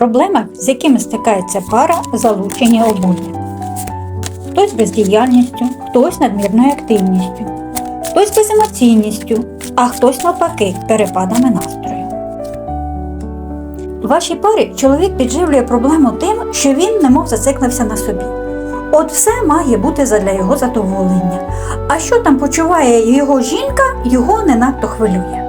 Проблемах, з якими стикається пара, залучені обоє. Хтось бездіяльністю, хтось надмірною активністю, хтось беземоційністю, а хтось навпаки перепадами настрою. В вашій парі чоловік підживлює проблему тим, що він немов зациклився на собі. От все має бути задля його задоволення. А що там почуває його жінка, його не надто хвилює.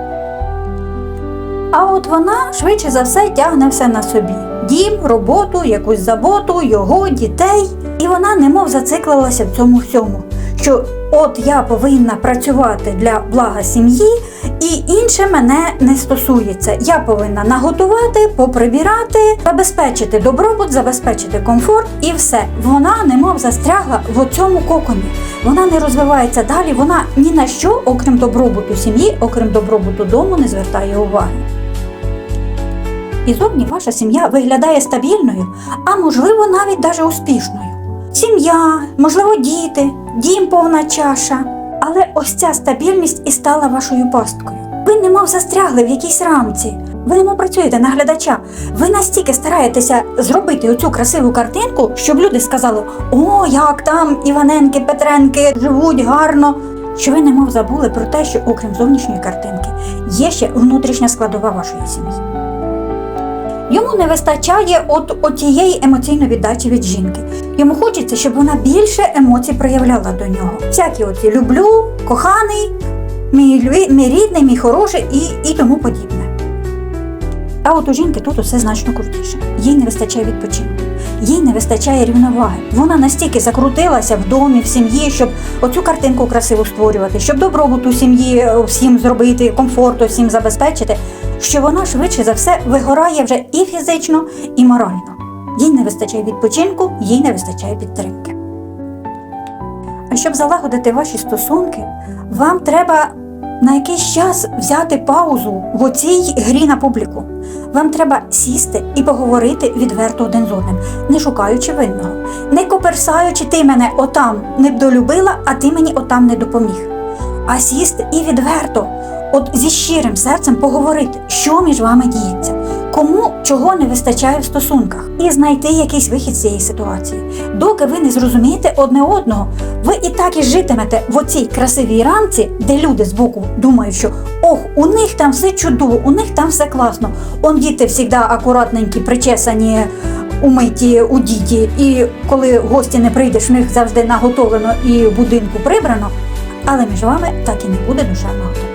А от вона швидше за все тягне все на собі: дім, роботу, якусь заботу, його, дітей. І вона немов зациклилася в цьому всьому. Що от я повинна працювати для блага сім'ї, і інше мене не стосується. Я повинна наготувати, поприбирати, забезпечити добробут, забезпечити комфорт і все. Вона немов застрягла в цьому коконі. Вона не розвивається далі. Вона ні на що, окрім добробуту сім'ї, окрім добробуту дому, не звертає уваги. І зовні ваша сім'я виглядає стабільною, а можливо навіть даже успішною. Сім'я, можливо, діти, дім повна чаша. Але ось ця стабільність і стала вашою пасткою. Ви немов застрягли в якійсь рамці. Ви немов працюєте на глядача. Ви настільки стараєтеся зробити оцю красиву картинку, щоб люди сказали: О, як там Іваненки, Петренки живуть гарно. Що ви немов забули про те, що окрім зовнішньої картинки є ще внутрішня складова вашої сім'ї. Йому не вистачає от, от тієї емоційної віддачі від жінки. Йому хочеться, щоб вона більше емоцій проявляла до нього. Всякі оці люблю, коханий, мій, мій рідний, мій хороший і, і тому подібне. А от у жінки тут усе значно крутіше. Їй не вистачає відпочинку, їй не вистачає рівноваги. Вона настільки закрутилася в домі, в сім'ї, щоб оцю картинку красиво створювати, щоб добробут у сім'ї е, всім зробити, комфорту всім забезпечити, що вона швидше за все вигорає вже і фізично, і морально. Їй не вистачає відпочинку, їй не вистачає підтримки. А щоб залагодити ваші стосунки, вам треба на якийсь час взяти паузу в оцій грі на публіку. Вам треба сісти і поговорити відверто один з одним, не шукаючи винного, не коперсаючи ти мене отам не долюбила, а ти мені отам не допоміг. А сісти і відверто, от зі щирим серцем поговорити, що між вами діється, кому чого не вистачає в стосунках, і знайти якийсь вихід з цієї ситуації. Доки ви не зрозумієте одне одного, ви і так і житимете в оцій красивій рамці, де люди збоку думають, що ох, у них там все чудово, у них там все класно. Он діти завжди акуратненькі, причесані. Умиті у діті, і коли гості не прийдеш, в них завжди наготовлено і в будинку прибрано, але між вами так і не буде душевного.